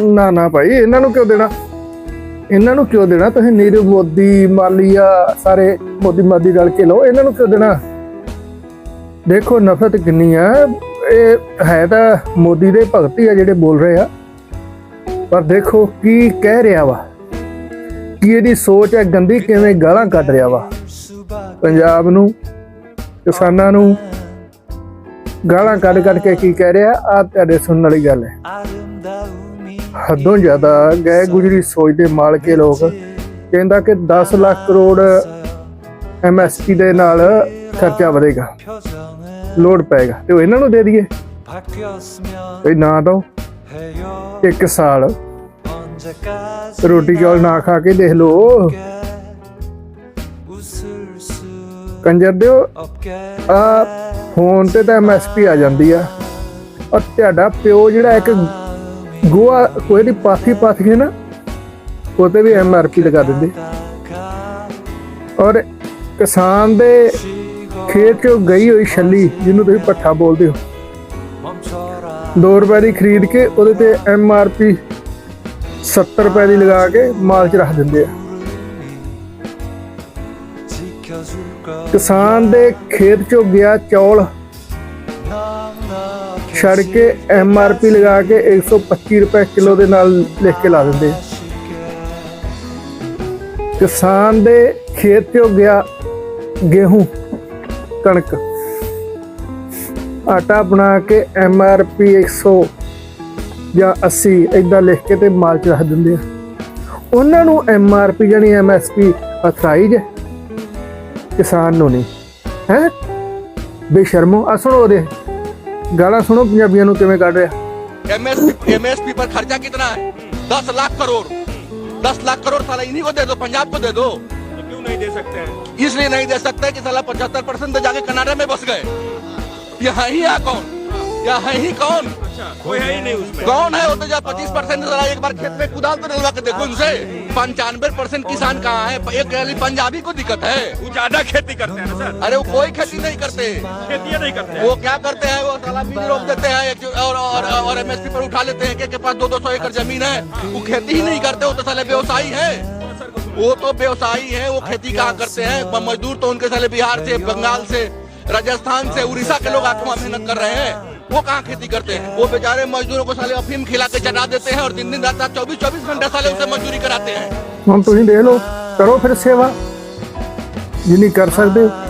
ਨਾ ਨਾ ਭਾਈ, ਇਹਨਾਂ ਨੂੰ ਕਿਉਂ ਦੇਣਾ? ਇਹਨਾਂ ਨੂੰ ਕਿਉਂ ਦੇਣਾ? ਤੁਸੀਂ ਨੀਰਵ ਮੋਦੀ, ਮਾਲੀਆ, ਸਾਰੇ ਮੋਦੀ ਮਾਦੀ ਰਲ ਕੇ ਲਓ, ਇਹਨਾਂ ਨੂੰ ਕਿਉਂ ਦੇਣਾ? ਦੇਖੋ, ਨਫ਼ਰਤ ਕਿੰਨੀ ਆ। ਇਹ ਹੈ ਤਾਂ ਮੋਦੀ ਦੇ ਭਗਤ ਆ ਜਿਹੜੇ ਬੋਲ ਰਹੇ ਆ। ਪਰ ਦੇਖੋ ਕੀ ਕਹਿ ਰਿਹਾ ਵਾ। ਕੀ ਇਹਦੀ ਸੋਚ ਹੈ, ਗੰਦੀ ਕਿਵੇਂ ਗਾਲਾਂ ਕੱਢ ਰਿਹਾ ਵਾ। ਪੰਜਾਬ ਨੂੰ, ਕਿਸਾਨਾਂ ਨੂੰ ਗਾਲਾਂ ਕੱਢ ਕੱਢ ਕੇ ਕੀ ਕਹਿ ਰਿਹਾ ਆ ਤੁਹਾਡੇ ਸੁਣਨ ਵਾਲੀ ਗੱਲ ਹੈ। ਹੱਦੋਂ ਜ਼ਿਆਦਾ ਗਏ ਗੁਜਰੀ ਸੋਚ ਦੇ ਮਾਲਕੇ ਲੋਕ। ਕਹਿੰਦਾ ਕਿ 10 ਲੱਖ ਕਰੋੜ ਐਮਐਸਪੀ ਦੇ ਨਾਲ ਖਰਚਾ ਵਧੇਗਾ। ਲੋਡ ਪਏਗਾ। ਤੇ ਉਹ ਇਹਨਾਂ ਨੂੰ ਦੇ ਦਈਏ। ਇਹ ਨਾ ਦੋ ਇੱਕ ਸਾਲ ਰੋਟੀ ਚੌਲ ਨਾ ਖਾ ਕੇ ਦੇਖ ਲਓ। ਕੰਜਰ ਦਿਓ। ਆ ਫੋਨ ਤੇ ਤਾਂ ਐਮਐਸਪੀ ਆ ਜਾਂਦੀ ਆ। ਔਰ ਤੁਹਾਡਾ ਪਿਓ ਜਿਹੜਾ ਇੱਕ ਗੋਆ ਕੋਈ ਦੀ ਪਾਥੀ ਪਾਥ ਕੇ ਨਾ ਉਹ ਤੇ ਵੀ ਪੀ ਲਗਾ ਦਿੰਦੇ। ਔਰ ਕਿਸਾਨ ਦੇ ਖੇਤ ਚੋਂ ਗਈ ਹੋਈ ਛੱਲੀ, ਜਿਹਨੂੰ ਤੁਸੀਂ ਪੱਠਾ ਬੋਲਦੇ ਹੋ। 2 ਰੁਪਏ ਦੀ ਖਰੀਦ ਕੇ ਉਹਦੇ ਤੇ ਐਮ ਆਰ ਪੀ 70 ਰੁਪਏ ਦੀ ਲਗਾ ਕੇ ਮਾਲ 'ਚ ਰੱਖ ਦਿੰਦੇ ਆ। ਕਿਸਾਨ ਦੇ ਖੇਤ ਚੋਂ ਗਿਆ ਚੌਲ ਛੜ ਕੇ ਐੱਮ ਆਰ ਪੀ ਲਗਾ ਕੇ 125 ਰੁਪਏ ਕਿਲੋ ਦੇ ਨਾਲ ਲਿਖ ਕੇ ਲਾ ਦਿੰਦੇ। ਕਿਸਾਨ ਦੇ ਖੇਤ 'ਤੇ ਗਿਆ ਗੇਹੂੰ, ਕਣਕ। ਆਟਾ ਬਣਾ ਕੇ ਐਮਆਰਪੀ 100 ਜਾਂ 80 ਇਦਾਂ ਲਿਖ ਕੇ ਤੇ ਮਾਲ ਚ ਰੱਖ ਦਿੰਦੇ ਆ। ਉਹਨਾਂ ਨੂੰ ਐਮਆਰਪੀ ਜਾਨੀ ਪੀ ਅਥਰਾਈਜ਼ ਕਿਸਾਨ ਨੂੰ ਨਹੀਂ। ਹੈ? ਬੇਸ਼ਰਮੋ ਆ ਸੁਣੋ ਉਹਦੇ। ਗਾਲਾਂ ਸੁਣੋ ਪੰਜਾਬੀਆਂ ਨੂੰ ਕਿਵੇਂ ਕੱਢ ਰਿਹਾ एमएसपी एमएसपी पर खर्चा कितना है दस लाख करोड़ दस लाख करोड़ साला इन्हीं को दे दो पंजाब को दे दो तो क्यों नहीं दे सकते हैं इसलिए नहीं दे सकते कि साला पचहत्तर परसेंट तो जाके कनाडा में बस गए यहाँ ही आ कौन यहाँ ही कौन? अच्छा कोई है ही नहीं उसमें। कौन है वो तो जब पच्चीस परसेंट एक बार खेत में कुदाल तो डलवा के देखो उनसे। पंचानवे परसेंट किसान कहाँ है? एक पंजाबी को दिक्कत है। वो ज़्यादा खेती करते हैं सर। अरे वो कोई खेती नहीं करते। खेती नहीं करते वो क्या करते हैं? वो साला बीज रोप देते हैं और और और एमएसपी पर उठा लेते हैं के पास दो दो सौ एकड़ ज़मीन है। वो खेती ही नहीं करते वो तो साले व्यवसायी है। वो तो व्यवसायी है वो खेती कहाँ करते हैं? मजदूर तो उनके साले बिहार से बंगाल से राजस्थान से उड़ीसा के लोग वहाँ मेहनत कर रहे हैं। वो कहाँ खेती करते हैं? वो बेचारे मजदूरों को साले अफीम खिला के चढ़ा देते हैं और दिन दिन रात रात चौबीस चौबीस घंटा साले उसे मजदूरी कराते हैं। हम तो तुम्हें ले लो, करो फिर सेवा। जिन्हें कर सकते।